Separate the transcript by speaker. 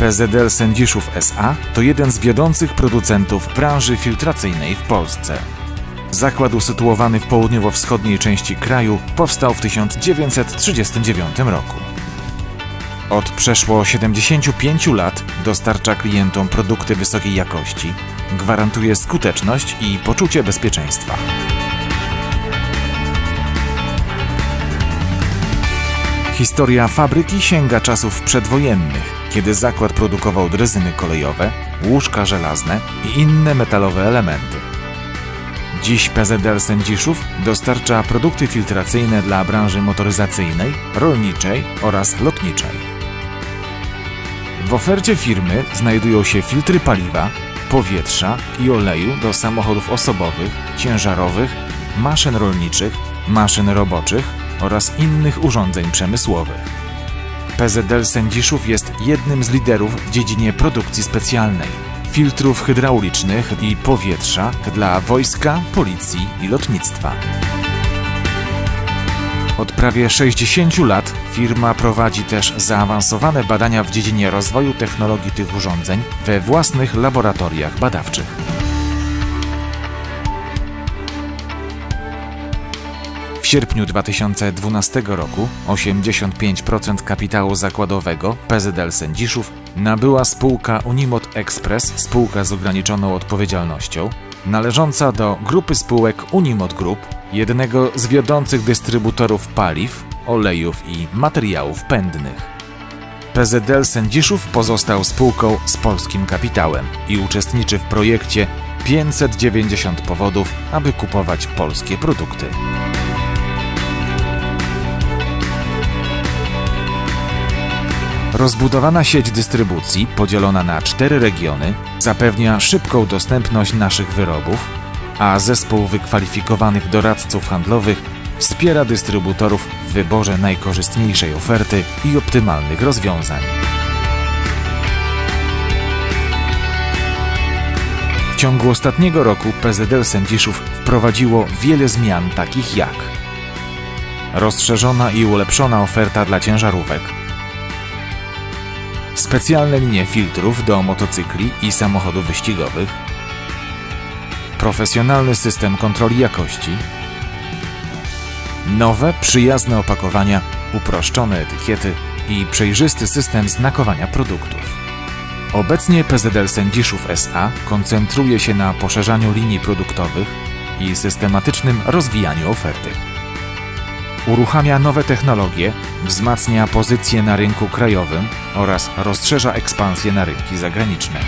Speaker 1: PZL Sędziszów SA to jeden z wiodących producentów branży filtracyjnej w Polsce. Zakład usytuowany w południowo-wschodniej części kraju powstał w 1939 roku. Od przeszło 75 lat dostarcza klientom produkty wysokiej jakości, gwarantuje skuteczność i poczucie bezpieczeństwa. Historia fabryki sięga czasów przedwojennych, kiedy zakład produkował drezyny kolejowe, łóżka żelazne i inne metalowe elementy. Dziś PZL Sędziszów dostarcza produkty filtracyjne dla branży motoryzacyjnej, rolniczej oraz lotniczej. W ofercie firmy znajdują się filtry paliwa, powietrza i oleju do samochodów osobowych, ciężarowych, maszyn rolniczych, maszyn roboczych oraz innych urządzeń przemysłowych. PZL Sędziszów jest jednym z liderów w dziedzinie produkcji specjalnej, filtrów hydraulicznych i powietrza dla wojska, policji i lotnictwa. Od prawie 60 lat firma prowadzi też zaawansowane badania w dziedzinie rozwoju technologii tych urządzeń we własnych laboratoriach badawczych. Sierpniu 2012 roku 85% kapitału zakładowego PZL Sędziszów nabyła spółka Unimod Express, spółka z ograniczoną odpowiedzialnością, należąca do grupy spółek Unimod Group, jednego z wiodących dystrybutorów paliw, olejów i materiałów pędnych. PZL Sędziszów pozostał spółką z polskim kapitałem i uczestniczy w projekcie 590 powodów, aby kupować polskie produkty. Rozbudowana sieć dystrybucji, podzielona na cztery regiony, zapewnia szybką dostępność naszych wyrobów, a zespół wykwalifikowanych doradców handlowych wspiera dystrybutorów w wyborze najkorzystniejszej oferty i optymalnych rozwiązań. W ciągu ostatniego roku PZL Sędziszów wprowadziło wiele zmian takich jak rozszerzona i ulepszona oferta dla ciężarówek, specjalne linie filtrów do motocykli i samochodów wyścigowych, profesjonalny system kontroli jakości, nowe, przyjazne opakowania, uproszczone etykiety i przejrzysty system znakowania produktów. Obecnie PZL Sędziszów SA koncentruje się na poszerzaniu linii produktowych i systematycznym rozwijaniu oferty. Uruchamia nowe technologie, wzmacnia pozycję na rynku krajowym oraz rozszerza ekspansję na rynki zagraniczne.